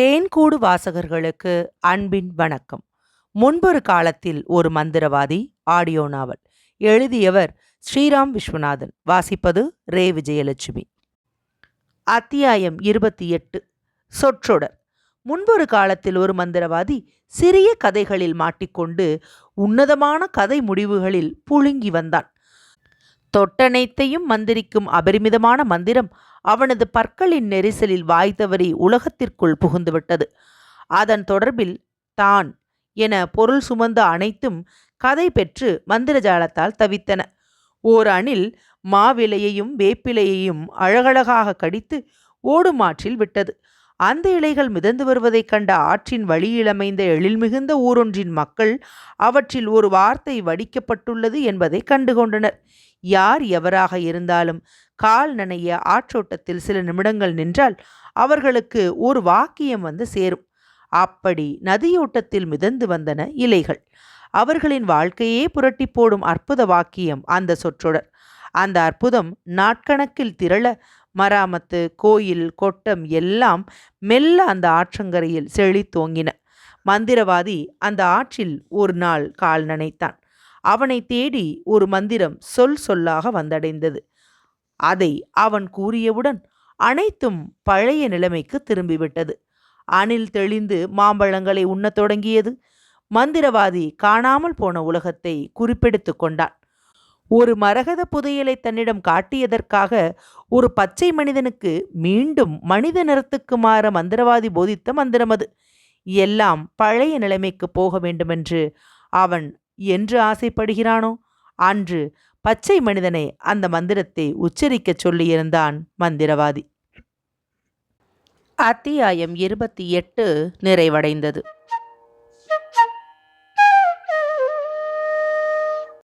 தேன்கூடு வாசகர்களுக்கு அன்பின் வணக்கம். முன்பொரு காலத்தில் ஒரு மந்திரவாதி ஆடியோ நாவல் எழுதியவர் ஸ்ரீராம் விஸ்வநாதன். வாசிப்பது ரே. விஜயலட்சுமி. அத்தியாயம் இருபத்தி எட்டு. சொற்றொடர். முன்பொரு காலத்தில் ஒரு மந்திரவாதி சிறிய கதைகளில் மாட்டிக்கொண்டு உன்னதமான கதை முடிவுகளில் புழுங்கி வந்தான். தொட்டனைத்தையும் மந்திரிக்கும் அபரிமிதமான மந்திரம் அவனது பற்களின் நெரிசலில் வாய் தவறி உலகத்திற்குள் புகுந்துவிட்டது. அதன் தொடர்பில் தான் என பொருள் சுமந்த அனைத்தும் கதை பெற்று மந்திரஜாலத்தால் தவித்தன. ஓர் அணில் மாவிலையையும் வேப்பிலையையும் அழகழகாக கடித்து ஓடுமாற்றில் விட்டது. அந்த இலைகள் மிதந்து வருவதைக் கண்ட ஆற்றின் வழியிலமைந்த எழில்மிகுந்த ஊரொன்றின் மக்கள் அவற்றில் ஒரு வார்த்தை வடிக்கப்பட்டுள்ளது என்பதை கண்டுகொண்டனர். யார் எவராக இருந்தாலும் கால் நனைய ஆற்றோட்டத்தில் சில நிமிடங்கள் நின்றால் அவர்களுக்கு ஒரு வாக்கியம் வந்து சேரும். அப்படி நதியோட்டத்தில் மிதந்து வந்தன இலைகள். அவர்களின் வாழ்க்கையே புரட்டி போடும் அற்புத வாக்கியம் அந்த சொற்றொடர். அந்த அற்புதம் நாட்கணக்கில் திரள மராமத்து கோயில் கொட்டம் எல்லாம் மெல்ல அந்த ஆற்றங்கரையில் செழித்தோங்கின மந்திரவாதி அந்த ஆற்றில் ஒரு நாள் கால் நனைத்தான். அவனை தேடி ஒரு மந்திரம் சொல் சொல்லாக வந்தடைந்தது. அதை அவன் கூறியவுடன் அனைத்தும் பழைய நிலைமைக்கு திரும்பிவிட்டது. அணில் தெளிந்து மாம்பழங்களை உண்ணத் தொடங்கியது. மந்திரவாதி காணாமல் போன உலகத்தை குறிப்பெடுத்து கொண்டான். ஒரு மரகத புதையலை தன்னிடம் காட்டியதற்காக ஒரு பச்சை மனிதனுக்கு மீண்டும் மனித நிறத்துக்கு மாற மந்திரவாதி போதித்த மந்திரம் அது. எல்லாம் பழைய நிலைமைக்கு போக வேண்டுமென்று அவன் என்று ஆசைப்படுகிறானோ? அன்று பச்சை மனிதனை அந்த மந்திரத்தை உச்சரிக்கச் சொல்லியிருந்தான் மந்திரவாதி. அத்தியாயம் இருபத்தி எட்டு நிறைவடைந்தது.